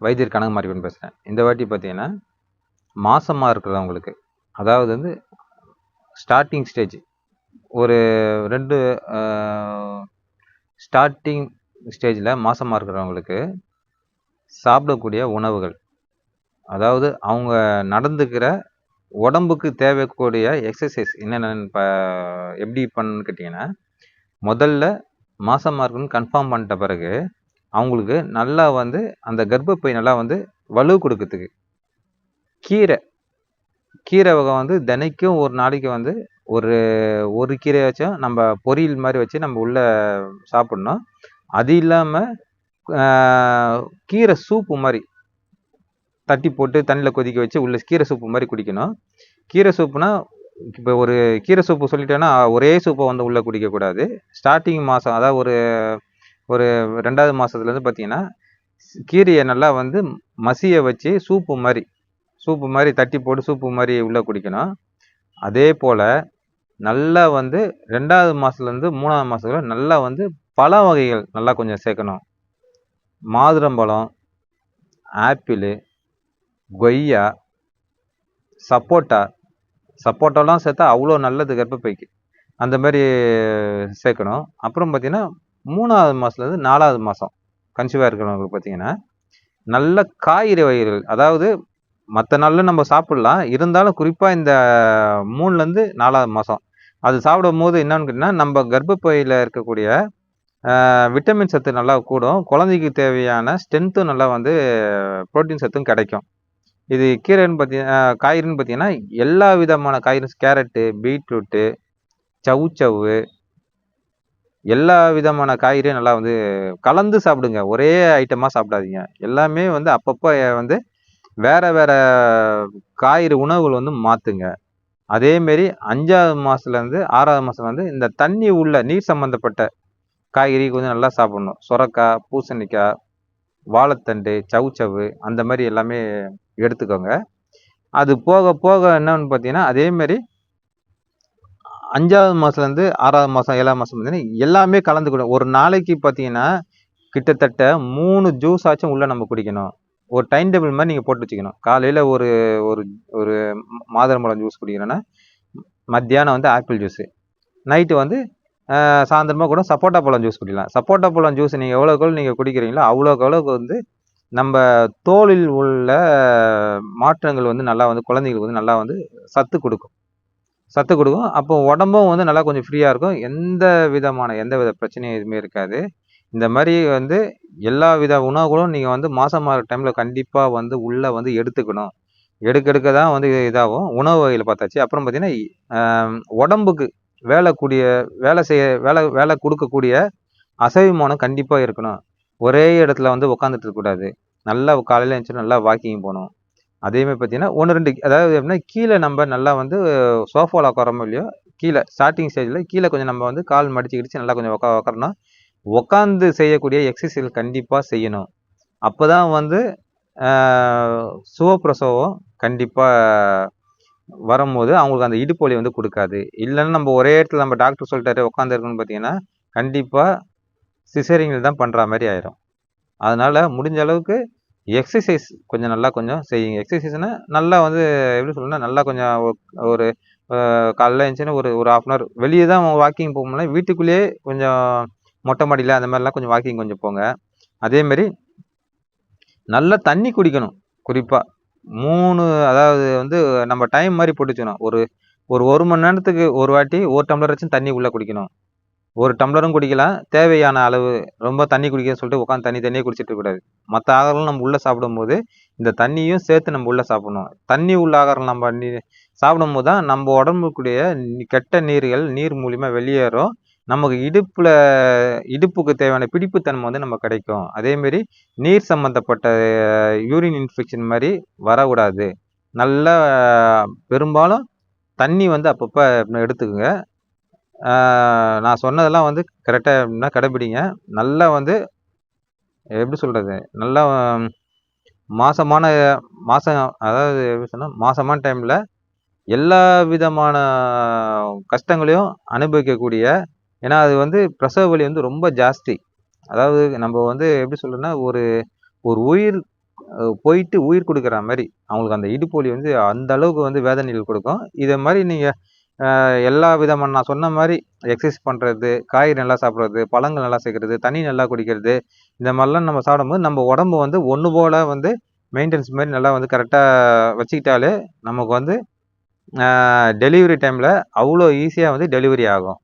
வைத்தியர் கணக்கு மாறிப்பன் பேசுகிறேன் இந்த வாட்டி பார்த்தீங்கன்னா மாசமாக இருக்கிறவங்களுக்கு அதாவது வந்து ஸ்டார்டிங் ஸ்டேஜ் ஒரு ரெண்டு ஸ்டார்டிங் ஸ்டேஜில் மாசமாக இருக்கிறவங்களுக்கு சாப்பிடக்கூடிய உணவுகள் அதாவது அவங்க நடந்துக்கிற உடம்புக்கு தேவைக்கூடிய எக்ஸசைஸ் என்னென்ன இப்போ எப்படி பண்ணுன்னு கேட்டிங்கன்னா முதல்ல மாசமாக இருக்குன்னு கன்ஃபார்ம் பண்ணிட்ட பிறகு அவங்களுக்கு நல்லா வந்து அந்த கர்ப்பப்பை நல்லா வந்து வலு கொடுக்கறதுக்கு. கீரை. கீரை வகை வந்து தினைக்கும் ஒரு நாளைக்கு வந்து ஒரு ஒரு கீரை வச்சும் நம்ம பொரியல் மாதிரி வச்சு நம்ம உள்ளே சாப்பிட்ணும். அது இல்லாமல் கீரை சூப்பு மாதிரி தட்டி போட்டு தண்ணியில் கொதிக்க வச்சு உள்ள கீரை சூப்பு மாதிரி குடிக்கணும். கீரை சூப்புனா இப்போ ஒரு கீரை சூப்பு சொல்லிட்டேன்னா ஒரே சூப்பை வந்து உள்ளே குடிக்கக்கூடாது. ஸ்டார்டிங் மாதம் அதாவது ஒரு ஒரு ரெண்டாவது மாதத்துலேருந்து பார்த்தீங்கன்னா கீரையை நல்லா வந்து மசிய வச்சு சூப்பு மாதிரி சூப்பு மாதிரி தட்டி போட்டு சூப்பு மாதிரி உள்ளே குடிக்கணும். அதே போல் நல்லா வந்து ரெண்டாவது மாதத்துலேருந்து மூணாவது மாதத்துல நல்லா வந்து பழ வகைகள் நல்லா கொஞ்சம் சேர்க்கணும். மாதுளம்பழம் ஆப்பிளு கொய்யா சப்போட்டா. சப்போட்டாலாம் சேர்த்தா அவ்வளோ நல்லது கர்ப்பப்பைக்கு. அந்த மாதிரி சேர்க்கணும். அப்புறம் பார்த்தீங்கன்னா மூணாவது மாதத்துலேருந்து நாலாவது மாதம் கன்சீவாக இருக்கிறவங்களுக்கு பார்த்தீங்கன்னா நல்ல காய்கறி வகைகள் அதாவது மற்ற நாளில் நம்ம சாப்பிட்லாம். இருந்தாலும் குறிப்பாக இந்த மூணுலேருந்து நாலாவது மாதம் அது சாப்பிடும் போது என்னன்னு கேட்டிங்கன்னா நம்ம கர்ப்பப்பையில் இருக்கக்கூடிய விட்டமின் சத்து நல்லா கூடும். குழந்தைக்கு தேவையான ஸ்ட்ரென்த்தும் நல்லா வந்து ப்ரோட்டீன் சத்தும் கிடைக்கும். இது கீரைன்னு பார்த்தீங்கன்னா காய்கறின்னு பார்த்தீங்கன்னா எல்லா விதமான காய்கறி கேரட்டு பீட்ரூட்டு சவுச்சவு எல்லா விதமான காய்கறியும் நல்லா வந்து கலந்து சாப்பிடுங்க. ஒரே ஐட்டமாக சாப்பிடாதீங்க. எல்லாமே வந்து அப்பப்போ வந்து வேற வேற காய்கறி உணவுகள் வந்து மாற்றுங்க அதேமாரி அஞ்சாவது மாதத்துலேருந்து ஆறாவது மாதம் வந்து இந்த தண்ணி உள்ள நீர் சம்மந்தப்பட்ட காய்கறி கொஞ்சம் நல்லா சாப்பிடணும். சுரக்காய் பூசணிக்காய் வாழைத்தண்டு சவுச்சவு அந்த மாதிரி எல்லாமே எடுத்துக்கோங்க. அது போக போக என்னன்னு பார்த்தீங்கன்னா அதேமாரி அஞ்சாவது மாதத்துலேருந்து ஆறாவது மாதம் ஏழாவது மாதம் பார்த்தீங்கன்னா எல்லாமே கலந்துக்கணும் ஒரு நாளைக்கு பார்த்தீங்கன்னா கிட்டத்தட்ட மூணு ஜூஸ் ஆச்சும் உள்ளே நம்ம குடிக்கணும். ஒரு டைம் டேபிள் மாதிரி நீங்கள் போட்டு வச்சுக்கணும். காலையில் ஒரு ஒரு ஒரு மாதுளம்பழம் ஜூஸ் குடிக்கிறோன்னா மத்தியானம் வந்து ஆப்பிள் ஜூஸு நைட்டு வந்து சாயந்தரமாக கூட சப்போட்டா பழம் ஜூஸ் குடிக்கலாம். சப்போட்டா பழம் ஜூஸ் நீங்கள் எவ்வளோக்கு எவ்வளோ நீங்கள் குடிக்கிறீங்களோ அவ்வளோக்கு அவ்வளோக்கு வந்து நம்ம தோலில் உள்ள மாற்றங்கள் வந்து நல்லா வந்து குழந்தைங்களுக்கு வந்து நல்லா வந்து சத்து கொடுக்கும். சத்து கொடுக்கும். அப்போ உடம்பும் வந்து நல்லா கொஞ்சம் ஃப்ரீயாக இருக்கும். எந்த விதமான எந்த வித பிரச்சனையும் எதுவுமே இருக்காது. இந்த மாதிரி வந்து எல்லா வித உணவுகளும் நீங்கள் வந்து மாதமாக டைமில் கண்டிப்பாக வந்து உள்ளே வந்து எடுத்துக்கணும். எடுக்க எடுக்க தான் வந்து இதாகும். உணவு வகையில் பார்த்தாச்சு. அப்புறம் பார்த்தீங்கன்னா உடம்புக்கு வேலை கூடிய வேலை செய்ய வேலை வேலை கொடுக்கக்கூடிய அசைவிமானம் கண்டிப்பாக இருக்கணும். ஒரே இடத்துல வந்து உட்காந்துட்டு இருக்கக்கூடாது. நல்லா காலையில் எழுந்துச்சு நல்லா வாக்கிங் போகணும். அதேமாதிரி பார்த்தீங்கன்னா ஒன்று ரெண்டு அதாவது எப்படின்னா கீழே நம்ம நல்லா வந்து சோஃபாவில் உட்காரமோ இல்லையோ கீழே ஸ்டார்டிங் ஸ்டேஜில் கீழே கொஞ்சம் நம்ம வந்து கால் மடிச்சு கிடிச்சு நல்லா கொஞ்சம் உட்கா உட்காரணும் உட்காந்து செய்யக்கூடிய எக்ஸசைஸ் கண்டிப்பாக செய்யணும். அப்போ தான் வந்து சுவப்பிரசவம் கண்டிப்பாக வரும்போது அவங்களுக்கு அந்த இடுப்பு வலி வந்து கொடுக்காது. இல்லைன்னா நம்ம ஒரே இடத்துல நம்ம டாக்டர் சொல்லிட்டாரு உட்காந்துருக்குன்னு பார்த்தீங்கன்னா கண்டிப்பாக சிசேரிங்கில் தான் பண்ணுற மாதிரி ஆயிரும். அதனால் முடிஞ்ச அளவுக்கு எக்ஸசைஸ் கொஞ்சம் நல்லா கொஞ்சம் செய்யுங்க. எக்ஸசைஸ்னால் நல்லா வந்து எப்படி சொல்லணும்னா நல்லா கொஞ்சம் ஒரு காலைல எழுந்துச்சுன்னா ஒரு ஒரு ஆஃப் அன் ஹவர் வெளியே தான் வாக்கிங் போகணும்னா வீட்டுக்குள்ளேயே கொஞ்சம் மொட்டை மாடியில் அந்த மாதிரிலாம் கொஞ்சம் வாக்கிங் கொஞ்சம் போங்க. அதேமாரி நல்லா தண்ணி குடிக்கணும். குறிப்பாக மூணு அதாவது வந்து நம்ம டைம் மாதிரி போட்டுச்சுக்கணும் ஒரு ஒரு ஒரு மணி நேரத்துக்கு ஒரு வாட்டி ஒரு டம்ளர் வச்சு தண்ணி உள்ளே குடிக்கணும். ஒரு டம்ளரும் குடிக்கலாம் தேவையான அளவு ரொம்ப தண்ணி குடிக்கன்னு சொல்லிட்டு உட்காந்து தண்ணி தண்ணியே குடிச்சிட்டு கூடாது. மற்ற ஆகாரம் நம்ம உள்ளே சாப்பிடும்போது இந்த தண்ணியும் சேர்த்து நம்ம உள்ளே சாப்பிடணும். தண்ணி உள்ள ஆகாரம் நம்ம சாப்பிடும் போது தான் நம்ம உடம்புக்குடைய கெட்ட நீர்கள் நீர் மூலியமாக வெளியேறும். நமக்கு இடுப்பில் இடுப்புக்கு தேவையான பிடிப்புத்தன்மை வந்து நம்ம கிடைக்கும். அதேமாரி நீர் சம்மந்தப்பட்ட யூரின் இன்ஃபெக்ஷன் மாதிரி வரக்கூடாது. நல்லா பெரும்பாலும் தண்ணி வந்து அப்பப்போ எடுத்துக்கோங்க. நான் சொன்னதெல்லாம் வந்து கரெக்டாக எப்படின்னா கடைப்பிடிங்க. நல்லா வந்து எப்படி சொல்கிறது நல்லா மாதமான மாதம் அதாவது எப்படி சொன்னால் மாதமான டைமில் எல்லா விதமான கஷ்டங்களையும் அனுபவிக்கக்கூடிய ஏன்னா அது வந்து பிரசவ வலி வந்து ரொம்ப ஜாஸ்தி. அதாவது நம்ம வந்து எப்படி சொல்கிறோன்னா ஒரு ஒரு உயிர் போயிட்டு உயிர் கொடுக்குற மாதிரி அவங்களுக்கு அந்த இடுப்பு வலி வந்து அந்த அளவுக்கு வந்து வேதனைகள் கொடுக்கும். இதை மாதிரி நீங்கள் எல்லா விதமான நான் சொன்ன மாதிரி எக்ஸசைஸ் பண்ணுறது காய்கறி நல்லா சாப்பிட்றது பழங்கள் நல்லா சேர்க்கறது தண்ணி நல்லா குடிக்கிறது இந்த மாதிரிலாம் நம்ம சாப்பிடும்போது நம்ம உடம்பு வந்து ஒன்று போல் வந்து மெயின்டெனன்ஸ் மாதிரி நல்லா வந்து கரெக்டாக வச்சுக்கிட்டாலே நமக்கு வந்து டெலிவரி டைமில் அவ்வளோ ஈஸியாக வந்து டெலிவரி ஆகும்.